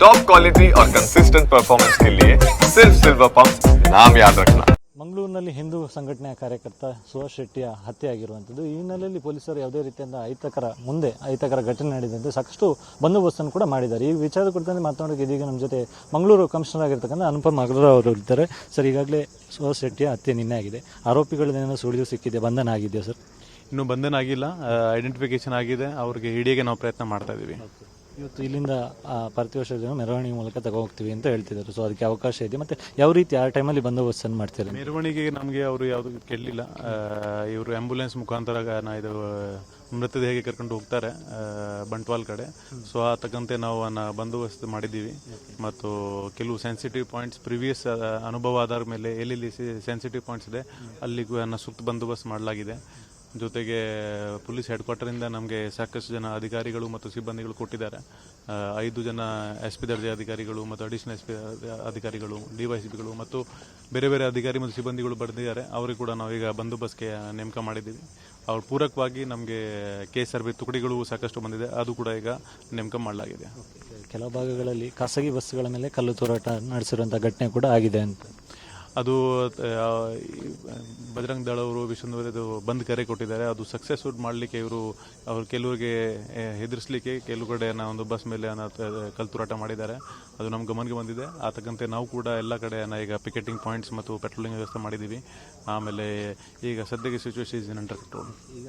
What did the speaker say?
Top quality और consistent performance के लिए सिर्फ सिल्वर पंप नाम याद रखना ಮಂಗಳೂರಿನಲ್ಲಿ ಹಿಂದೂ ಸಂಘಟನೆಯ ಕಾರ್ಯಕರ್ತ ಸುಭಾಷ್ ಶೆಟ್ಟಿಯ ಹತ್ಯೆ ಆಗಿರುವಂಥದ್ದು ಈ ಹಿನ್ನೆಲೆಯಲ್ಲಿ ಪೊಲೀಸರು ಯಾವುದೇ ರೀತಿಯಿಂದ ಅಹಿತಕರ ಮುಂದೆ ಅಹಿತಕರ ಘಟನೆ ನಡೆದಂತೆ ಸಾಕಷ್ಟು ಬಂದೋಬಸ್ತನ್ನು ಕೂಡ ಮಾಡಿದ್ದಾರೆ ಈ ವಿಚಾರದ ಕುರಿತಂತೆ ಮಾತನಾಡೋಕೆ ಇದೀಗ ನಮ್ಮ ಜೊತೆ ಮಂಗಳೂರು ಕಮಿಷನರ್ ಆಗಿರ್ತಕ್ಕಂಥ ಅನುಪಮ್ ಅಗ್ರವಾಲ್ ಅವರು ಇದ್ದಾರೆ ಸರ್ ಈಗಾಗಲೇ ಸುಭಾಷ್ ಶೆಟ್ಟಿಯ ಹತ್ಯೆ ನಿನ್ನೆ ಆಗಿದೆ ಆರೋಪಿಗಳನ್ನೇನೋ ಸುಳಿದು ಸಿಕ್ಕಿದೆ ಬಂಧನ ಆಗಿದೆಯಾ ಸರ್ ಇನ್ನೂ ಬಂಧನ ಆಗಿಲ್ಲ ಐಡೆಂಟಿಫಿಕೇಶನ್ ಆಗಿದೆ ಅವ್ರಿಗೆ ಹಿಡಿಯೋಕೆ ನಾವು ಪ್ರಯತ್ನ ಮಾಡ್ತಾ ಇದ್ದೀವಿ ಇವತ್ತು ಇಲ್ಲಿಂದ ಪ್ರತಿ ವರ್ಷ ಮೆರವಣಿಗೆ ಮೂಲಕ ತಗೋ ಹೋಗ್ತೀವಿ ಅಂತ ಹೇಳ್ತಿದ್ದಾರೆ. ಸೊ ಅದಕ್ಕೆ ಅವಕಾಶ ಇದೆ. ಮತ್ತೆ ಯಾವ ರೀತಿ ಆ ಟೈಮಲ್ಲಿ ಬಂದೋಬಸ್ತನ್ನು ಮಾಡ್ತಾರೆ? ಮೆರವಣಿಗೆಗೆ ನಮಗೆ ಅವರು ಯಾವುದು ಕೇಳಲಿಲ್ಲ. ಇವರು ಆಂಬ್ಯುಲೆನ್ಸ್ ಮುಖಾಂತರ ನಾ ಇದು, ಮೃತದೇಹಕ್ಕೆ ಕರ್ಕೊಂಡು ಹೋಗ್ತಾರೆ ಬಂಟ್ವಾಲ್ ಕಡೆ. ಸೊ ಆ ತಕ್ಕಂತೆ ನಾವು ಬಂದೋಬಸ್ತ್ ಮಾಡಿದ್ದೀವಿ. ಮತ್ತು ಕೆಲವು ಸೆನ್ಸಿಟಿವ್ ಪಾಯಿಂಟ್ಸ್ ಪ್ರಿವಿಯಸ್ ಅನುಭವ ಆಧಾರ ಮೇಲೆ ಎಲ್ಲೆಲ್ಲಿ ಸೆನ್ಸಿಟಿವ್ ಪಾಯಿಂಟ್ಸ್ ಇದೆ. ಅಲ್ಲಿಗೂ ಅನ್ನ ಸೂಕ್ತ ಬಂದೋಬಸ್ತ್ ಮಾಡಲಾಗಿದೆ. ಜೊತೆಗೆ ಪೊಲೀಸ್ ಹೆಡ್ ಕ್ವಾರ್ಟರಿಂದ ನಮಗೆ ಸಾಕಷ್ಟು ಜನ ಅಧಿಕಾರಿಗಳು ಮತ್ತು ಸಿಬ್ಬಂದಿಗಳು ಕೊಟ್ಟಿದ್ದಾರೆ. ಐದು ಜನ ಎಸ್ ಪಿ ದರ್ಜೆ ಅಧಿಕಾರಿಗಳು ಮತ್ತು ಅಡಿಷನಲ್ ಎಸ್ ಪಿ ಅಧಿಕಾರಿಗಳು ಡಿವೈಸಿಪಿಗಳು ಮತ್ತು ಬೇರೆ ಬೇರೆ ಅಧಿಕಾರಿ ಮತ್ತು ಸಿಬ್ಬಂದಿಗಳು ಬರೆದಿದ್ದಾರೆ ಅವರಿಗೆ ಕೂಡ ನಾವೀಗ ಬಂದೋಬಸ್ತ್ಗೆ ನೇಮಕ ಮಾಡಿದ್ದೀವಿ. ಅವ್ರ ಪೂರಕವಾಗಿ ನಮಗೆ ಕೆ ಎಸ್ ಆರ್ ಬಿ ತುಕಡಿಗಳು ಸಾಕಷ್ಟು ಬಂದಿದೆ. ಅದು ಕೂಡ ಈಗ ನೇಮಕ ಮಾಡಲಾಗಿದೆ. ಕೆಲವು ಭಾಗಗಳಲ್ಲಿ ಖಾಸಗಿ ಬಸ್ಗಳ ಮೇಲೆ ಕಲ್ಲು ತೂರಾಟ ನಡೆಸಿರುವಂಥ ಘಟನೆ ಕೂಡ ಆಗಿದೆ ಅಂತ. ಅದು ಬಜರಂಗ್ ದಳ ಅವರು ವಿಶ್ವನವರದು ಬಂದ್ ಕರೆ ಕೊಟ್ಟಿದ್ದಾರೆ. ಅದು ಸಕ್ಸಸ್ಫುಲ್ ಮಾಡಲಿಕ್ಕೆ ಇವರು, ಅವರು ಕೆಲವರಿಗೆ ಹೆದರಿಸಲಿಕ್ಕೆ ಕೆಲವು ಕಡೆ ಒಂದು ಬಸ್ ಮೇಲೆ ಕಲ್ತುರಾಟ ಮಾಡಿದ್ದಾರೆ. ಅದು ನಮ್ಮ ಗಮನಕ್ಕೆ ಬಂದಿದೆ. ಆ ತಕ್ಕಂತೆ ನಾವು ಕೂಡ ಎಲ್ಲ ಕಡೆ ಈಗ ಪಿಕೆಟಿಂಗ್ ಪಾಯಿಂಟ್ಸ್ ಮತ್ತು ಪೆಟ್ರೋಲಿಂಗ್ ವ್ಯವಸ್ಥೆ ಮಾಡಿದ್ದೀವಿ ಆಮೇಲೆ ಈಗ ಸದ್ಯಕ್ಕೆ ಸಿಚುವೇಶನ್ ಇಸ್ ಅಂಡರ್ ಕಂಟ್ರೋಲ್ ಈಗ